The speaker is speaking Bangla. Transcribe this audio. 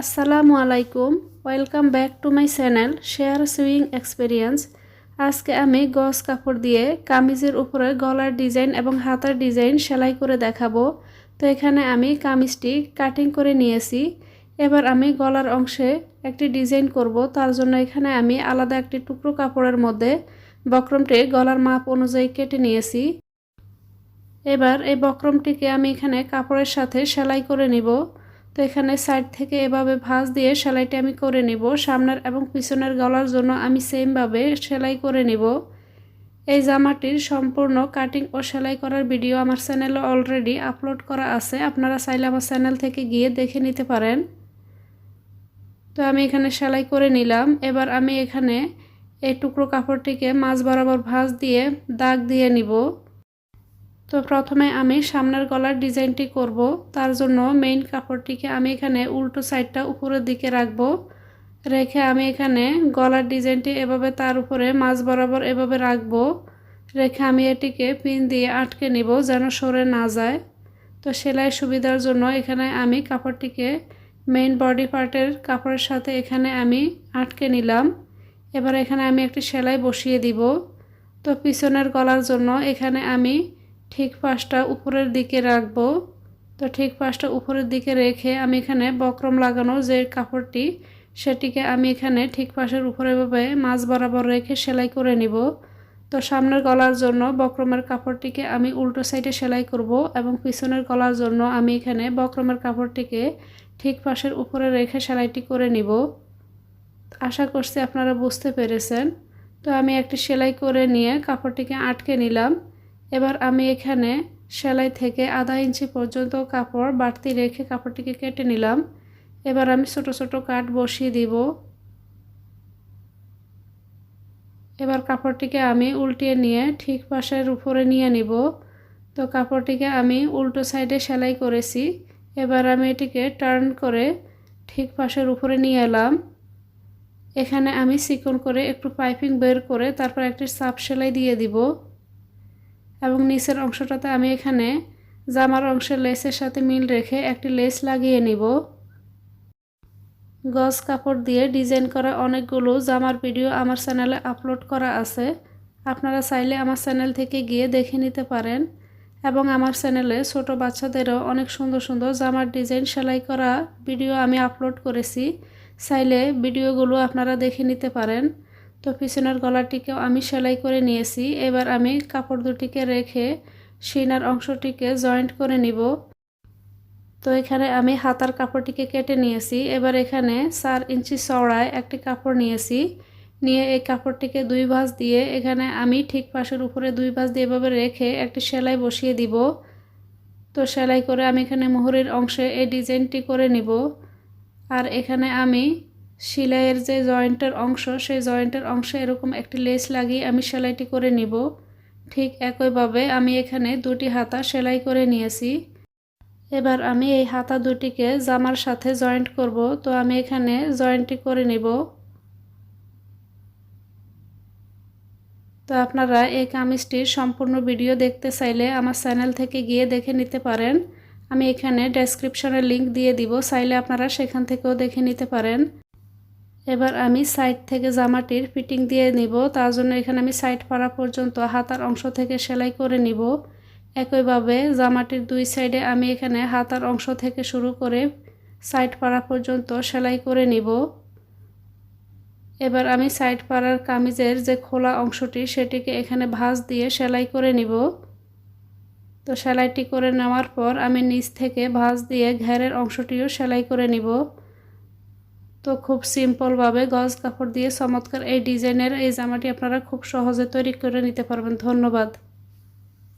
আসসালামু আলাইকুম। Welcome back to my channel sharing experience আজকে আমি গস কাপড় দিয়ে কামিজের উপরে গলার ডিজাইন এবং হাতার ডিজাইন সেলাই করে দেখাবো। তো এখানে আমি কামিজটি কাটিং করে নিয়েছি। এবার আমি গলার অংশে একটি ডিজাইন করব। তার জন্য এখানে আমি আলাদা একটি টুকরো কাপড়ের মধ্যে বক্রমটি গলার মাপ অনুযায়ী কেটে নিয়েছি। এবার এই বক্রমটিকে আমি এখানে কাপড়ের সাথে সেলাই করে নিব। তো এখানে সাইড থেকে এভাবে ভাঁজ দিয়ে সেলাইটি আমি করে নিব। সামনের এবং পিছনের গলার জন্য আমি সেমভাবে সেলাই করে নিব। এই জামাটির সম্পূর্ণ কাটিং ও সেলাই করার ভিডিও আমার চ্যানেলে অলরেডি আপলোড করা আছে। আপনারা চাইলে আমার চ্যানেল থেকে গিয়ে দেখে নিতে পারেন। তো আমি এখানে সেলাই করে নিলাম। এবার আমি এখানে এই টুকরো কাপড়টিকে মাছ বরাবর ভাঁজ দিয়ে দাগ দিয়ে নিব। তো প্রথমে আমি সামনের গলার ডিজাইনটি করব। তার জন্য মেইন কাপড়টিকে আমি এখানে উল্টো সাইডটা উপরের দিকে রাখব। রেখে আমি এখানে গলার ডিজাইনটি এভাবে তার উপরে মাছ বরাবর এভাবে রাখব। রেখে আমি এটিকে পিন দিয়ে আটকে নিব যেন সরে না যায়। তো সেলাই সুবিধার জন্য এখানে আমি কাপড়টিকে মেইন বডি পার্টের কাপড়ের সাথে এখানে আমি আটকে নিলাম। এবার এখানে আমি একটি সেলাই বসিয়ে দিব। তো পিছনের গলার জন্য এখানে আমি ঠিক পাশটা উপরের দিকে রাখব। তো ঠিক পাশটা উপরের দিকে রেখে আমি এখানে বক্রম লাগানো যে কাপড়টি, সেটিকে আমি এখানে ঠিক পাশের উপরে ভাবে মাছ বরাবর রেখে সেলাই করে নিব। তো সামনের গলার জন্য বক্রমের কাপড়টিকে আমি উল্টো সাইডে সেলাই করব এবং পিছনের গলার জন্য আমি এখানে বক্রমের কাপড়টিকে ঠিক পাশের উপরে রেখে সেলাইটি করে নিব। আশা করছি আপনারা বুঝতে পেরেছেন। তো আমি একটি সেলাই করে নিয়ে কাপড়টিকে আটকে নিলাম। এবার আমি এখানে সেলাই থেকে আধা ইঞ্চি পর্যন্ত কাপড়, বাড়তি রেখে কাপড়টিকে কেটে নিলাম। এবার আমি ছোট ছোট কাট বসিয়ে দিব। এবার কাপড়টিকে আমি উল্টিয়ে নিয়ে ঠিক পাশের উপরে নিয়ে নিব। তো কাপড়টিকে আমি উল্টো সাইডে সেলাই করেছি। এবার আমি এটিকে টার্ন করে ঠিক পাশের উপরে নিয়ে এলাম। এখানে আমি চিকন করে একটু পাইপিং বের করে তারপর একটি সাপ সেলাই দিয়ে দিব। এবং নিচের অংশটাতে আমি এখানে জামার অংশের লেসের সাথে মিল রেখে একটি লেস লাগিয়ে নিব। গজ কাপড় দিয়ে ডিজাইন করা অনেকগুলো জামার ভিডিও আমার চ্যানেলে আপলোড করা আছে। আপনারা চাইলে আমার চ্যানেল থেকে গিয়ে দেখে নিতে পারেন এবং আমার চ্যানেলে ছোট বাচ্চাদেরও অনেক সুন্দর সুন্দর জামার ডিজাইন সেলাই করা ভিডিও আমি আপলোড করেছি। চাইলে ভিডিওগুলো আপনারা দেখে নিতে পারেন। তো পিছনের গলাটিকেও আমি সেলাই করে নিয়েছি। এবার আমি কাপড় দুটিকে রেখে সিনার অংশটিকে জয়েন্ট করে নিব। তো এখানে আমি হাতার কাপড়টিকে কেটে নিয়েছি। এবার এখানে চার ইঞ্চি চড়ায় একটি কাপড় নিয়েছি। নিয়ে এই কাপড়টিকে দুই ভাঁজ দিয়ে এখানে আমি ঠিক পাশের উপরে দুই ভাঁজ দিয়ে এভাবে রেখে একটি সেলাই বসিয়ে দিব। তো সেলাই করে আমি এখানে মোহরের অংশে এই ডিজাইনটি করে নিব। আর এখানে আমি সেলাইয়ের যে জয়েন্টের অংশ, সেই জয়েন্টের অংশে এরকম একটি লেস লাগিয়ে আমি সেলাইটি করে নিব। ঠিক একইভাবে আমি এখানে দুটি হাতা সেলাই করে নিয়েছি। এবার আমি এই হাতা দুটিকে জামার সাথে জয়েন্ট করব। তো আমি এখানে জয়েন্টটি করে নিব। তো আপনারা এই কামিজটির সম্পূর্ণ ভিডিও দেখতে চাইলে আমার চ্যানেল থেকে গিয়ে দেখে নিতে পারেন। আমি এখানে ডেসক্রিপশনে লিংক দিয়ে দিব। চাইলে আপনারা সেখান থেকেও দেখে নিতে পারেন। এবার আমি সাইড থেকে জামাটির ফিটিং দিয়ে নিব। তার জন্য এখানে আমি সাইড পাড়া পর্যন্ত হাতার অংশ থেকে সেলাই করে নিব। একইভাবে জামাটির দুই সাইডে আমি এখানে হাতার অংশ থেকে শুরু করে সাইড পাড়া পর্যন্ত সেলাই করে নিব। এবার আমি সাইড পাড়ার কামিজের যে খোলা অংশটি, সেটিকে এখানে ভাঁজ দিয়ে সেলাই করে নিব। তো সেলাইটি করে নেওয়ার পর আমি নিচ থেকে ভাঁজ দিয়ে ঘেরের অংশটিও সেলাই করে নিব। তো খুব সিম্পলভাবে গজ কাপড় দিয়ে চমৎকার এই ডিজাইনের এই জামাটি আপনারা খুব সহজে তৈরি করে নিতে পারবেন। ধন্যবাদ।